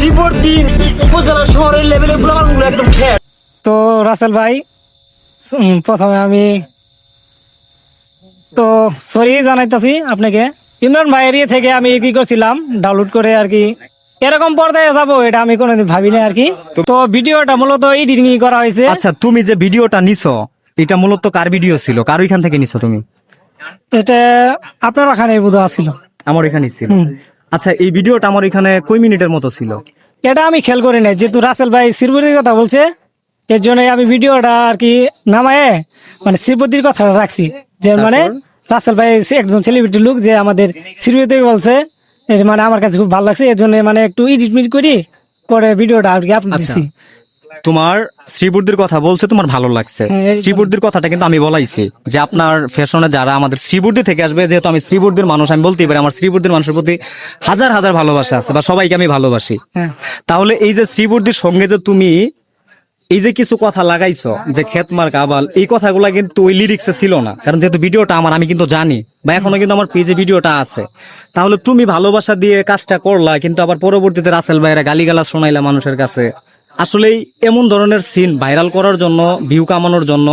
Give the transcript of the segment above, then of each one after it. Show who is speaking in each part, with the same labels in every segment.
Speaker 1: শ্রীবর্তী উপজেলা শহরের লেভেলে গুলো একদম খেয়ে
Speaker 2: তো রাসেল ভাই প্রথমে আমি তো সরি জানাইতাছি আপনাকে। ইমরান ভাইয়ের ইয়ে থেকে আমি কি করছিলাম ডাউনলোড করে আর কি এরকম পর্দায় যাব এটা আমি কোনোদিন ভাবি না আর কি। তো ভিডিওটা মূলত এডিটিং করা হয়েছে।
Speaker 3: আচ্ছা তুমি যে ভিডিওটা নিছো এটা মূলত কার ভিডিও ছিল? কার ওইখান থেকে নিছো তুমি?
Speaker 2: এটা আপনার ওখানে বোধ ছিল।
Speaker 3: আমার এখানে ছিল। আচ্ছা এই ভিডিওটা আমার এখানে কই মিনিটের মতো ছিল?
Speaker 2: এটা আমি খেয়াল করি নাই যেহেতু রাসেল ভাই শ্রীপতির কথা বলছে এর জন্য আমি ভিডিওটা আর কি নামায় মানে শ্রীপতির কথা রাখছি। যে মানে রাসেল ভাই সে একজন সেলিব্রিটি লোক যে আমাদের শ্রীপতি বলছে এর মানে আমার কাছে খুব ভালো লাগছে এর জন্য মানে একটু এডিট মিট করি পরে ভিডিওটা আর কি আপনি দিচ্ছি
Speaker 3: তোমার শ্রীবুদ্ধির কথা বলছে তোমার ভালো লাগছে।
Speaker 2: হ্যাঁ, এই-
Speaker 3: শ্রীবুদ্ধির কথাটা কিন্তু আমি বলাইছি যে আপনার ফ্যাশনে যারা আমাদের শ্রীবুদ্ধি থেকে আসবে যেহেতু আমি শ্রীবুদ্ধির মানুষ আমি বলতেই পারি আমার শ্রীবুদ্ধির মানুষের প্রতি হাজার হাজার ভালোবাসা আছে বা সবাইকে আমি ভালোবাসি।
Speaker 2: হ্যাঁ।
Speaker 3: তাহলে এই যে শ্রীবুদ্ধির সঙ্গে যে তুমি এই যে কিছু কথা লাগাইছো যে খেতমার কাবাল এই কথাগুলা কিন্তু ওই লিরিক্সে ছিল না। কারণ যেহেতু ভিডিওটা আমার আমি কিন্তু জানি বা এখনও কিন্তু আমার পেজে ভিডিওটা আছে। তাহলে তুমি ভালোবাসা দিয়ে কাজটা করলা কিন্তু আবার পরবর্তীতে রাসেল ভাইরা গালিগালা শোনাইলা মানুষের কাছে। আসলেই এমন ধরনের সিন ভাইরাল করার জন্য ভিউ কামানোর জন্য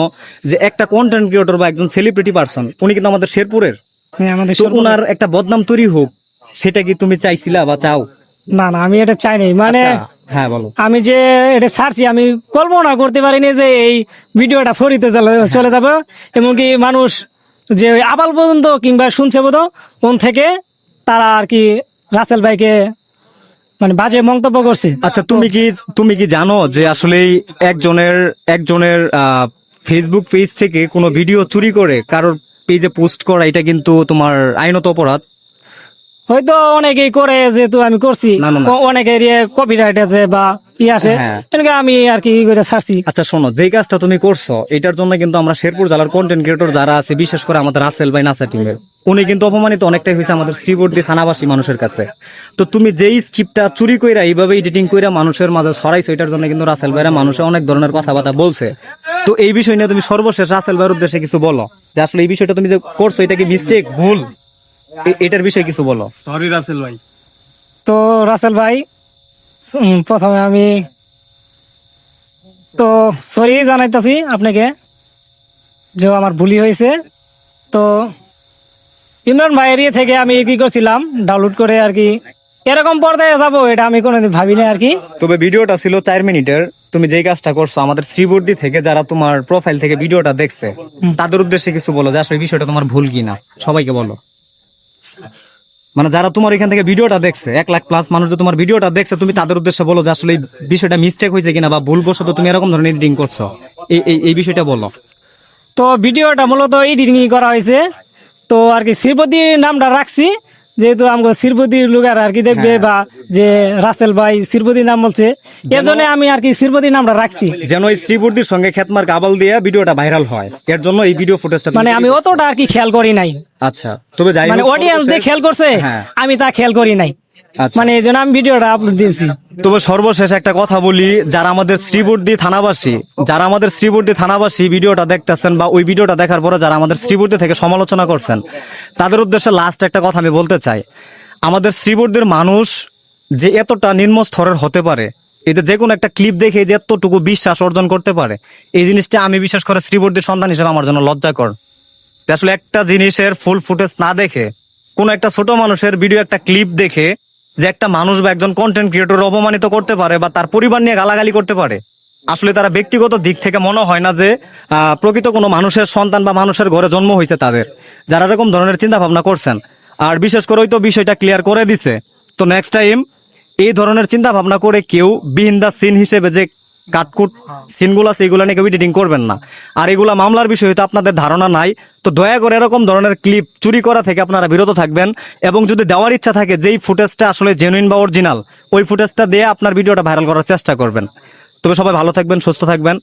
Speaker 3: যে একটা কন্টেন্ট ক্রিয়েটর বা একজন সেলিব্রিটি পারসন উনি কিন্তু আমাদের শেরপুরের।
Speaker 2: হ্যাঁ, আমাদের
Speaker 3: ওনার একটা বদনাম তৈরি হোক সেটা কি তুমি চাইছিলা বা চাও?
Speaker 2: না না আমি এটা চাই নাই। মানে
Speaker 3: আচ্ছা, হ্যাঁ বলো।
Speaker 2: আমি যে এটা ছাড়ছি আমি কল্পনা করতে পারিনি যে এই ভিডিওটা ফরিতে চলে- চলে যাবে। এমনকি মানুষ যে আবাল পর্যন্ত কিংবা শুনছে বোধ কোন থেকে তারা আর কি রাসেল ভাইকে মানে বাজে মন্তব্য করছে।
Speaker 3: আচ্ছা তুমি কি তুমি কি জানো যে আসলে একজনের একজনের ফেসবুক পেজ থেকে কোনো ভিডিও চুরি করে, কারোর পেজে পোস্ট করা, এটা কিন্তু তোমার আইনত অপরাধ?
Speaker 2: হয়তো অনেকেই করে যেহেতু আমি করছি। অনেকের কপিরাইট আছে বা ই আছে
Speaker 3: হ্যাঁ।
Speaker 2: আমি আর কি ছাড়ছি।
Speaker 3: আচ্ছা শোনো যেই কাজটা তুমি করছ এটার জন্য কিন্তু আমরা শেরপুর জেলার কন্টেন্ট ক্রিয়েটর যারা আছে বিশেষ করে আমাদের রাসেল ভাই নাসা টিমের উনি কিন্তু অপমানিত অনেকটাই হয়েছে আমাদের শ্রীবর্তী থানাবাসী মানুষের কাছে। তো তুমি যেই স্ক্রিপ্টটা চুরি কইরা এইভাবে এডিটিং কইরা মানুষের মাঝে ছড়াইছো এটার জন্য কিন্তু রাসেল ভাইরা মানুষে অনেক ধরনের কথাবার্তা বলছে। তো এই বিষয় নিয়ে তুমি সর্বশেষ রাসেল ভাইয়ের উদ্দেশ্যে কিছু বলো যে আসলে এই বিষয়টা তুমি যে করছ এটা কি মিস্টেক ভুল? এটার বিষয়ে কিছু বলো।
Speaker 4: সরি রাসেল ভাই।
Speaker 2: তো রাসেল ভাই প্রথমে আমি তো সরি জানাইতাছি আপনাকে যে আমার ভুলি হয়েছে। তো ইমরান ভাইয়ের ইয়ে থেকে আমি কি করছিলাম ডাউনলোড করে আর কি এরকম পর্দায় যাব এটা আমি কোনোদিন ভাবি না আর কি।
Speaker 3: তবে ভিডিওটা ছিল চার মিনিটের তুমি যেই কাজটা করছ আমাদের শ্রীবর্দি থেকে যারা তোমার প্রোফাইল থেকে ভিডিওটা দেখছে তাদের উদ্দেশ্যে কিছু বলো যে আসলে বিষয়টা তোমার ভুল কিনা সবাইকে বলো। মানে যারা তোমার এখান থেকে ভিডিওটা দেখছে এক লাখ প্লাস মানুষ যে তোমার ভিডিওটা দেখছে তুমি তাদের উদ্দেশ্যে বলো যে আসলে এই বিষয়টা মিস্টেক হয়েছে কিনা বা ভুল বশত তুমি এরকম ধরনের এডিটিং করছ। এই এই- বিষয়টা বলো।
Speaker 2: তো ভিডিওটা মূলত এডিটিং করা হয়েছে। তো আর কি শ্রীপতি নামটা রাখছি যেহেতু আমাকে শ্রীপতির লোকের আর কি দেখবে বা যে রাসেল ভাই শ্রীপতি নাম বলছে এর জন্য আমি আর কি শ্রীপতি নামটা রাখছি।
Speaker 3: যেন এই শ্রীবর্দির সঙ্গে খেতমার গাবাল দিয়ে ভিডিওটা ভাইরাল হয়। এর জন্য এই ভিডিও ফুটেজটা
Speaker 2: মানে আমি অতটা আর কি খেয়াল করি নাই।
Speaker 3: আচ্ছা তবে যাই
Speaker 2: মানে অডিয়েন্স দিয়ে
Speaker 3: সর্বশেষ-
Speaker 2: খেয়াল করছে
Speaker 3: হ্যাঁ।
Speaker 2: আমি তা খেয়াল করি নাই
Speaker 3: আচ্ছা।
Speaker 2: মানে এই জন্য আমি ভিডিওটা আপলোড দিয়েছি
Speaker 3: তবে সর্বশেষ একটা কথা বলি যারা আমাদের শ্রীবর্দী থানাবাসী যারা আমাদের শ্রীবর্দী থানাবাসী ভিডিওটা দেখতেছেন বা ওই ভিডিওটা দেখার পরে যারা আমাদের শ্রীবর্দী থেকে সমালোচনা করছেন তাদের উদ্দেশ্যে লাস্ট একটা কথা আমি বলতে চাই আমাদের শ্রীবর্দীর মানুষ যে এতটা নিম্ন স্তরের হতে পারে এই যে যে কোনো একটা ক্লিপ দেখে যে এতটুকু বিশ্বাস অর্জন করতে পারে এই জিনিসটা আমি বিশ্বাস করে শ্রীবর্দীর সন্তান হিসেবে আমার জন্য লজ্জাকর আসলে একটা জিনিসের ফুল ফুটেজ না দেখে, কোন একটা ছোট মানুষের ভিডিও একটা ক্লিপ দেখে যে একটা মানুষ বা একজন কন্টেন্ট ক্রিয়েটর অপমানিত করতে পারে বা তার পরিবার নিয়ে গালাগালি করতে পারে। আসলে তারা ব্যক্তিগত দিক থেকে মনে হয় না যে প্রকৃত কোনো মানুষের সন্তান বা মানুষের ঘরে জন্ম হয়েছে তাদের। যারা এরকম ধরনের চিন্তা ভাবনা করছেন। আর বিশেষ করে ওই তো বিষয়টা ক্লিয়ার করে দিছে। তো নেক্সট টাইম এই ধরনের চিন্তা ভাবনা করে কেউ বিহিন দা সিন হিসেবে যে কাটকুট সিনগুলো আছে এগুলো নিয়ে কেউ এডিটিং করবেন না। আর এগুলা মামলার বিষয়ে তো আপনাদের ধারণা নাই, তো দয়া করে এরকম ধরনের ক্লিপ চুরি করা থেকে আপনারা বিরত থাকবেন এবং যদি দেওয়ার ইচ্ছা থাকে, যেই ফুটেজটা আসলে জেনুইন বা অরিজিনাল ওই ফুটেজটা দিয়ে আপনার ভিডিওটা ভাইরাল করার চেষ্টা করবেন। তবে সবাই ভালো থাকবেন, সুস্থ থাকবেন।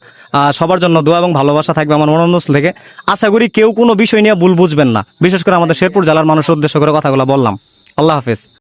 Speaker 3: সবার জন্য দোয়া এবং ভালোবাসা থাকবে আমার মনোনন্দ থেকে। আশা করি কেউ কোনো বিষয় নিয়ে ভুল বুঝবেন না। বিশেষ করে আমাদের শেরপুর জেলার মানুষের উদ্দেশ্য করে কথাগুলো বললাম। আল্লাহ হাফেজ।